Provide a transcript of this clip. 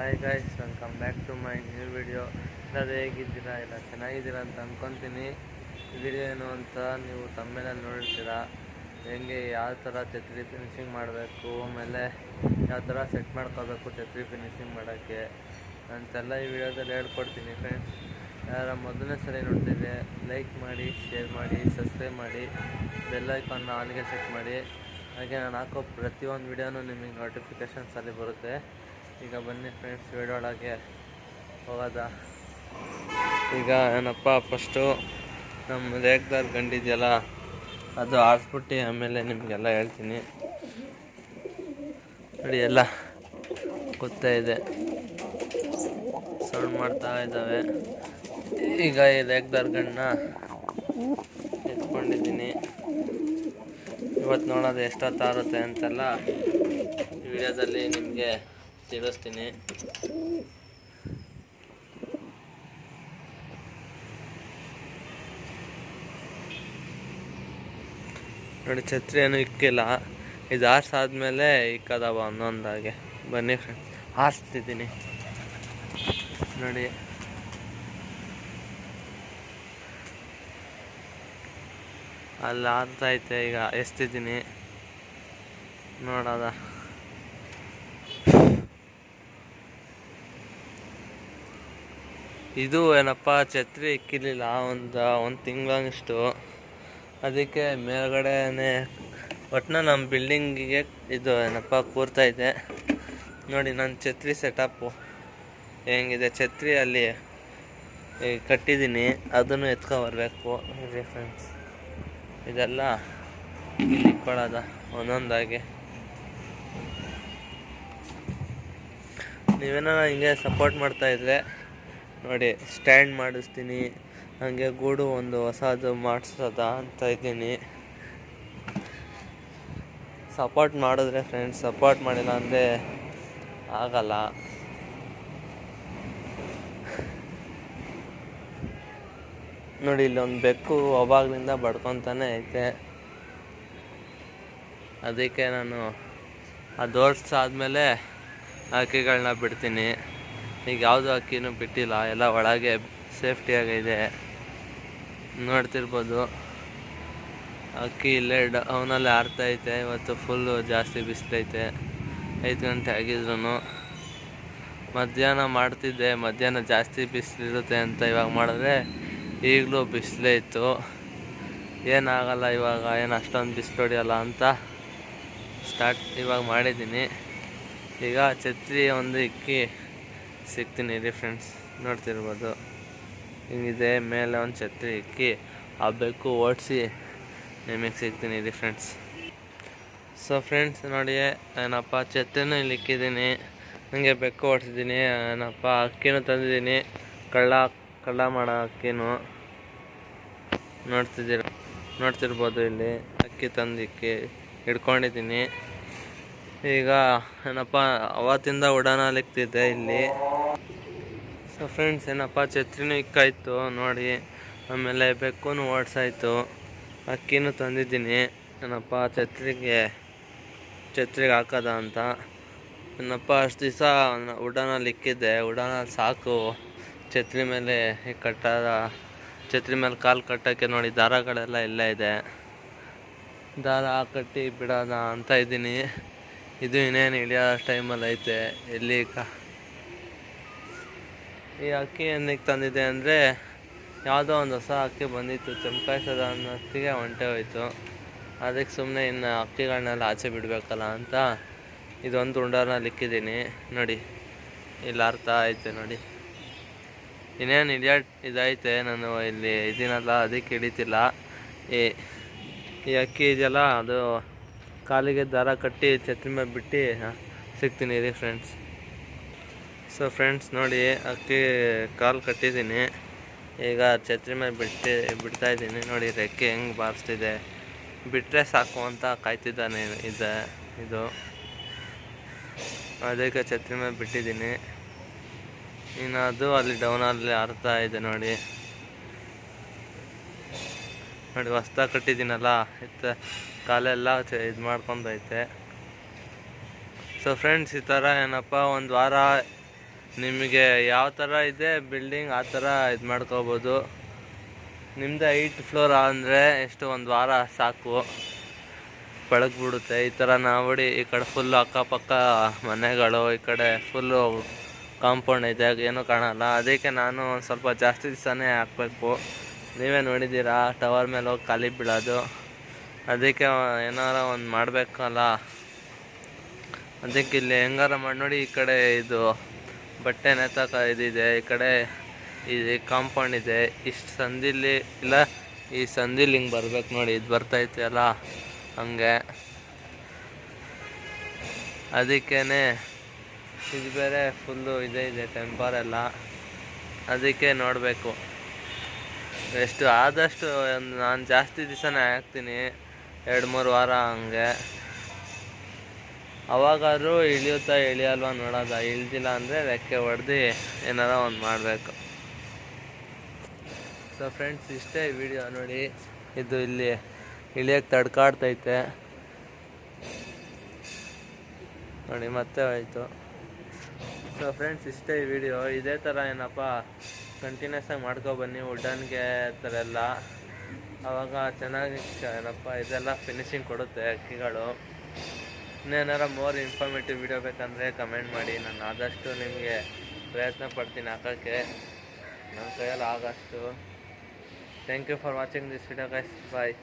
Hi guys welcome back to my new video ಎಲ್ಲರೂ ಹೇಗಿದ್ದೀರಾ? ಎಲ್ಲ ಚೆನ್ನಾಗಿದ್ದೀರಾ ಅಂತ ಅಂದ್ಕೊತೀನಿ ವಿಡಿಯೋ ಏನು ಅಂತ ನೀವು ತಮ್ಮೇಲೆ ನೋಡಿರ್ತೀರಾ? ಹೆಂಗೆ, ಯಾವ ಥರ ಛತ್ರಿ ಫಿನಿಶಿಂಗ್ ಮಾಡಬೇಕು, ಆಮೇಲೆ ಯಾವ ಥರ ಸೆಟ್ ಮಾಡ್ಕೋಬೇಕು ಛತ್ರಿ ಫಿನಿಶಿಂಗ್ ಮಾಡೋಕ್ಕೆ ಅಂತೆಲ್ಲ ಈ ವಿಡಿಯೋದಲ್ಲಿ ಹೇಳ್ಕೊಡ್ತೀನಿ ಫ್ರೆಂಡ್ಸ್ ಯಾರ ಮೊದಲನೇ ಸರಿ ನೋಡ್ತಿದ್ರೆ ಲೈಕ್ ಮಾಡಿ ಶೇರ್ ಮಾಡಿ ಸಬ್ಸ್ಕ್ರೈಬ್ ಮಾಡಿ ಬೆಲ್ಲೈಕನ್ನ ಆಲ್ಗೆ ಸೆಟ್ ಮಾಡಿ. ಹಾಗೆ ನಾನು ಹಾಕೋ ಪ್ರತಿಯೊಂದು ವಿಡಿಯೋನೂ ನಿಮಗೆ ನೋಟಿಫಿಕೇಷನ್ಸಲ್ಲಿ ಬರುತ್ತೆ. ಈಗ ಬನ್ನಿ ಫ್ರೆಂಡ್ಸ್ ಒಳಗೆ ಹೋಗೋದ. ಈಗ ಏನಪ್ಪ ಫಸ್ಟು ನಮ್ಮ ರೇಖದಾರ್ ಗಂಡಿದೆಯಲ್ಲ ಅದು ಆರಿಸ್ಬಿಟ್ಟು ಆಮೇಲೆ ನಿಮಗೆಲ್ಲ ಹೇಳ್ತೀನಿ. ನೋಡಿ, ಎಲ್ಲ ಗೊತ್ತಾ ಇದೆ. ಸೌಂಡ್ ಮಾಡ್ತಾ ಇದ್ದಾವೆ. ಈಗ ಈ ರೇಖದಾರ್ ಗಂಡನ್ನ ಎತ್ಕೊಂಡಿದ್ದೀನಿ. ಇವತ್ತು ನೋಡೋದು ಎಷ್ಟೊತ್ತಾರುತ್ತೆ ಅಂತೆಲ್ಲ ವಿಡಿಯೋದಲ್ಲಿ ನಿಮಗೆ ತಿಳಿಸ್ತೀನಿ ನೋಡಿ ಛತ್ರಿ ಏನು ಇಕ್ಕಿಲ್ಲ. ಇದು ಆರ್ಸಾದ್ಮೇಲೆ ಇಕ್ಕದವ ಒಂದೊಂದಾಗೆ ಬನ್ನಿ ಫ್ರೆಂಡ್ ಆರಿಸ್ತಿದ್ದೀನಿ ನೋಡಿ. ಅಲ್ಲಿ ಆರ್ತೈತೆ ಈಗ, ಎಸ್ತಿದ್ದೀನಿ. ನೋಡೋದ? ಇದು ಏನಪ್ಪ, ಛತ್ರಿ ಇಕ್ಕಿರಲಿಲ್ಲ, ಒಂದು ಒಂದು ತಿಂಗಳಷ್ಟು ಅದಕ್ಕೆ ಮೇಲ್ಗಡೆನೇ ಒಟ್ಟಿನ ನಮ್ಮ ಬಿಲ್ಡಿಂಗಿಗೆ ಇದು ಏನಪ್ಪ ಕೂರ್ತೈತೆ ನೋಡಿ ನನ್ನ ಛತ್ರಿ ಸೆಟಪ್ಪು ಹೆಂಗಿದೆ? ಛತ್ರಿ ಅಲ್ಲಿ ಕಟ್ಟಿದ್ದೀನಿ ಅದನ್ನು ಎತ್ಕೊ ಬರಬೇಕು. ಇದೆ ಫ್ರೆಂಡ್ಸ್ ಇದೆಲ್ಲ ಇಲ್ಲಿ ಒಂದೊಂದಾಗಿ. ನೀವೇನೋ ಹಿಂಗೆ ಸಪೋರ್ಟ್ ಮಾಡ್ತಾಯಿದ್ರೆ ನೋಡಿ ಸ್ಟ್ಯಾಂಡ್ ಮಾಡಿಸ್ತೀನಿ. ಹಾಗೆ ಗೂಡು ಒಂದು ಹೊಸದು ಮಾಡಿಸೋದ ಅಂತ ಇದ್ದೀನಿ. ಸಪೋರ್ಟ್ ಮಾಡಿದ್ರೆ ಫ್ರೆಂಡ್ಸ್ ಸಪೋರ್ಟ್ ಮಾಡಿಲ್ಲ ಅಂದರೆ ಆಗಲ್ಲ. ನೋಡಿ, ಇಲ್ಲೊಂದು ಬೆಕ್ಕು ಒಬಾಗ್ಲಿಂದ ಬಡ್ಕೊತಾನೆ ಐತೆ. ಅದಕ್ಕೆ ನಾನು ಅದು ಆದಮೇಲೆ ಹಕ್ಕಿಗಳನ್ನ ಬಿಡ್ತೀನಿ. ಈಗ ಯಾವುದು ಅಕ್ಕಿನೂ ಬಿಟ್ಟಿಲ್ಲ, ಎಲ್ಲ ಒಳಗೆ ಸೇಫ್ಟಿಯಾಗಿದೆ ನೋಡ್ತಿರ್ಬೋದು. ಅಕ್ಕಿ ಇಲ್ಲೇ ಅವನಲ್ಲಿ ಆರ್ತೈತೆ ಇವತ್ತು ಫುಲ್ಲು ಜಾಸ್ತಿ ಬಿಸಿಲೈತೆ. ಐದು ಗಂಟೆ ಆಗಿದ್ರು ಮಧ್ಯಾಹ್ನ ಮಾಡ್ತಿದ್ದೆ, ಮಧ್ಯಾಹ್ನ ಜಾಸ್ತಿ ಬಿಸಿಲಿರುತ್ತೆ ಅಂತ ಇವಾಗ ಮಾಡಿದ್ರೆ ಈಗಲೂ ಬಿಸಿಲೇ ಇತ್ತು ಏನಾಗಲ್ಲ ಇವಾಗ, ಏನು ಅಷ್ಟೊಂದು ಬಿಸಿಲು ಹೊಡಿಯಲ್ಲ ಅಂತ ಸ್ಟಾರ್ಟ್ ಇವಾಗ ಮಾಡಿದ್ದೀನಿ. ಈಗ ಛತ್ರಿ ಒಂದು ಇಕ್ಕಿ. ಸಿಗ್ತೀನಿ ರೀ ಫ್ರೆಂಡ್ಸ್ ನೋಡ್ತಿರ್ಬೋದು. ಹಿಂಗಿದೆ, ಮೇಲೆ ಒಂದು ಛತ್ರಿ ಇಕ್ಕಿ, ಆ ಬೆಕ್ಕು ಓಡಿಸಿ ನಿಮಗೆ ಸಿಗ್ತೀನಿ ರೀ ಫ್ರೆಂಡ್ಸ್ ಸೊ ಫ್ರೆಂಡ್ಸ್ ನೋಡಿ ಏನಪ್ಪ, ಛತ್ರಿನೂ ಇಲ್ಲಿ ಇಕ್ಕಿದ್ದೀನಿ. ನನಗೆ ಬೆಕ್ಕು ಓಡಿಸಿದ್ದೀನಿ, ಏನಪ್ಪ, ಅಕ್ಕಿನೂ ತಂದಿದ್ದೀನಿ. ಕಳ್ಳ ಕಳ್ಳ ಮಾಡೋ ಅಕ್ಕಿನೂ ನೋಡ್ತಿದ್ದೀರ, ನೋಡ್ತಿರ್ಬೋದು ಇಲ್ಲಿ. ಅಕ್ಕಿ ತಂದಿಕ್ಕಿ ಹಿಡ್ಕೊಂಡಿದ್ದೀನಿ. ಈಗ, ಏನಪ್ಪ, ಅವತ್ತಿಂದ ಉಡಾನಲ್ಲಿ ಇಕ್ತಿದ್ದೆ ಇಲ್ಲಿ. ಸೊ ಫ್ರೆಂಡ್ಸ್ ಏನಪ್ಪ, ಛತ್ರಿನೂ ಇಕ್ಕಾಯ್ತು, ನೋಡಿ, ಆಮೇಲೆ ಬೆಕ್ಕೂ ಓಡಿಸಾಯ್ತು. ಅಕ್ಕಿನೂ ತಂದಿದ್ದೀನಿ. ಏನಪ್ಪ, ಛತ್ರಿಗೆ ಛತ್ರಿಗೆ ಹಾಕೋದ ಅಂತ. ಏನಪ್ಪ, ಅಷ್ಟು ದಿವಸ ಉಡಾನಲ್ಲಿ ಇಕ್ಕಿದ್ದೆ. ಉಡಾನಲ್ಲಿ ಸಾಕು. ಛತ್ರಿ ಮೇಲೆ ಕಟ್ಟದ, ಛತ್ರಿ ಮೇಲೆ ಕಾಲು ಕಟ್ಟೋಕ್ಕೆ ನೋಡಿ, ದಾರಗಳೆಲ್ಲ ಇಲ್ಲ ಇದೆ. ದಾರ ಕಟ್ಟಿ ಬಿಡೋದ ಅಂತ ಇದ್ದೀನಿ. ಇದು ಇನ್ನೇನು ಇಳಿಯೋ ಟೈಮಲ್ಲಿ ಐತೆ. ಎಲ್ಲಿ ಕ ಈ ಅಕ್ಕಿ ಏನಕ್ಕೆ ತಂದಿದೆ ಅಂದರೆ ಯಾವುದೋ ಒಂದು ಹೊಸ ಅಕ್ಕಿ ಬಂದಿತ್ತು ಚಮಕಾಯಿಸೋದ ಅನ್ನೋತ್ತಿಗೆ ಹೊಂಟೆ ಹೋಯಿತು. ಅದಕ್ಕೆ ಸುಮ್ಮನೆ ಇನ್ನು ಅಕ್ಕಿಗಳನ್ನೆಲ್ಲ ಆಚೆ ಬಿಡಬೇಕಲ್ಲ ಅಂತ ಇದೊಂದು ಉಂಡಾರ್ನಲ್ಲಿ ಇಕ್ಕಿದ್ದೀನಿ. ನೋಡಿ, ಇಲ್ಲಿ ಅರ್ಥ ಐತೆ ನೋಡಿ. ಇನ್ನೇನು ಇಡಿಯಟ್ ಇದೈತೆ ನಾನು ಇಲ್ಲಿ ಇದೀನಲ್ಲ, ಅದಕ್ಕೆ ಹಿಡಿತಿಲ್ಲ. ಈ ಈ ಅಕ್ಕಿ ಇದೆಯಲ್ಲ, ಅದು ಕಾಲಿಗೆ ದಾರ ಕಟ್ಟಿ ಮೇಲೆ ಬಿಟ್ಟು ಸಿಗ್ತೀನಿ ರೀ ಫ್ರೆಂಡ್ಸ್ ಸೊ ಫ್ರೆಂಡ್ಸ್ ನೋಡಿ, ಅಕ್ಕಿ ಕಾಲು ಕಟ್ಟಿದ್ದೀನಿ. ಈಗ ಛತ್ರಿ ಮೇಲೆ ಬಿಟ್ಟು, ಬಿಡ್ತಾ ಇದ್ದೀನಿ. ನೋಡಿ, ರೆಕ್ಕೆ ಹೆಂಗೆ ಬಾರಿಸ್ತಿದೆ. ಬಿಟ್ಟರೆ ಸಾಕು ಅಂತ ಕಾಯ್ತಿದ್ದಾನೆ ಇದೆ, ಇದು. ಅದಕ್ಕೆ ಛತ್ರಿ ಮೇಲೆ ಬಿಟ್ಟಿದ್ದೀನಿ. ಇನ್ನು ಅದು ಅಲ್ಲಿ ಡೌನಲ್ಲಿ ಹಾರ್ತಾ ಇದೆ ನೋಡಿ. ನೋಡಿ, ಹೊಸ್ದಾಗಿ ಕಟ್ಟಿದ್ದೀನಲ್ಲ, ಇತ್ತ ಕಾಲೆಲ್ಲ ಇದು ಮಾಡ್ಕೊಂಡೈತೆ ಸೊ ಫ್ರೆಂಡ್ಸ್ ಈ ಥರ ಏನಪ್ಪ, ಒಂದು ವಾರ ನಿಮಗೆ ಯಾವ ಥರ ಇದೆ ಬಿಲ್ಡಿಂಗ್ ಆ ಥರ ಇದು ಮಾಡ್ಕೋಬೋದು. ನಿಮ್ಮದು ಏಯ್ಟ್ ಫ್ಲೋರ್ ಅಂದರೆ ಎಷ್ಟು? ಒಂದು ವಾರ ಸಾಕು. ಬೆಳಗ್ಬಿಡುತ್ತೆ ಈ ಥರ ನಾವಡಿ ಈ ಕಡೆ ಫುಲ್ಲು ಅಕ್ಕಪಕ್ಕ ಮನೆಗಳು, ಈ ಕಡೆ ಫುಲ್ಲು ಕಾಂಪೌಂಡ್ ಇದೆ ಏನೂ ಕಾಣಲ್ಲ. ಅದಕ್ಕೆ ನಾನು ಸ್ವಲ್ಪ ಜಾಸ್ತಿ ದಿವಸನೇ ಹಾಕಬೇಕು. ನೀವೇ ನೋಡಿದ್ದೀರಾ ಟವರ್ ಮೇಲೆ ಹೋಗಿ ಖಾಲಿ ಬೀಳೋದು. ಅದಕ್ಕೆ ಏನಾರ ಒಂದು ಮಾಡಬೇಕಲ್ಲ. ಅದಕ್ಕೆ ಇಲ್ಲಿ ಹೆಂಗಾರ ಮಾಡಿ ನೋಡಿ ಈ ಕಡೆ ಇದು ಬಟ್ಟೆ ನೇತಾಕ ಇದಿದೆ, ಈ ಕಡೆ ಇದು, ಕಾಂಪೌಂಡ್ ಇದೆ. ಇಷ್ಟು ಸಂದಿಲಿ, ಇಲ್ಲ, ಈ ಸಂದಿಲಿ ಹಿಂಗೆ ಬರ್ಬೇಕು ನೋಡಿ, ಇದು ಬರ್ತೈತೆ ಅಲ್ಲ, ಹಂಗೆ. ಅದಕ್ಕೇ ಇದು ಬೇರೆ ಫುಲ್ಲು ಇದೇ ಇದೆ ಟೆಂಪರ್ ಎಲ್ಲ. ಅದಕ್ಕೆ ನೋಡಬೇಕು. ಎಷ್ಟು, ಆದಷ್ಟು ನಾನು ಜಾಸ್ತಿ ದಿವಸನೇ ಹಾಕ್ತೀನಿ, ಎರಡು ಮೂರು ವಾರ ಹಂಗೆ. ಅವಾಗಾದ್ರೂ ಇಳಿಯುತ್ತಾ ಇಳಿಯಲ್ವಾ ನೋಡೋದ? ಇಳ್ದಿಲ್ಲ ಅಂದರೆ ರೆಕ್ಕೆ ಹೊಡೆದು ಏನಾರ ಒಂದು ಮಾಡಬೇಕು. ಸೊ ಫ್ರೆಂಡ್ಸ್ ಇಷ್ಟೇ ವಿಡಿಯೋ ನೋಡಿ. ಇದು ಇಲ್ಲಿ ಇಳಿಯೋಕ್ಕೆ ತಡ್ಕಾಡ್ತೈತೆ. ನೋಡಿ, ಮತ್ತೆ ಹೋಯಿತು. ಸೊ ಫ್ರೆಂಡ್ಸ್ ಇಷ್ಟೇ ಈ ವಿಡಿಯೋ ಇದೇ ಥರ ಏನಪ್ಪ ಕಂಟಿನ್ಯೂಸ್ ಆಗಿ ಮಾಡ್ಕೊ ಬನ್ನಿ. ವುಡನ್ಗೆ ಥರ ಎಲ್ಲ. ಆವಾಗ ಚೆನ್ನಾಗಿ ಏನಪ್ಪ, ಇದೆಲ್ಲ ಫಿನಿಶಿಂಗ್ ಕೊಡುತ್ತೆ ಅಕ್ಕಿಗಳು. ಇನ್ನೇನಾರ ಮೋರ್ ಇನ್ಫಾರ್ಮೇಟಿವ್ ವಿಡಿಯೋ ಬೇಕಂದರೆ ಕಮೆಂಟ್ ಮಾಡಿ. ನಾನು ಆದಷ್ಟು ನಿಮಗೆ ಪ್ರಯತ್ನ ಪಡ್ತೀನಿ ಹಾಕೋಕ್ಕೆ. ನನ್ನ ಕೈಯಲ್ಲಿ ಆಗಷ್ಟು. Thank you for watching this video guys bye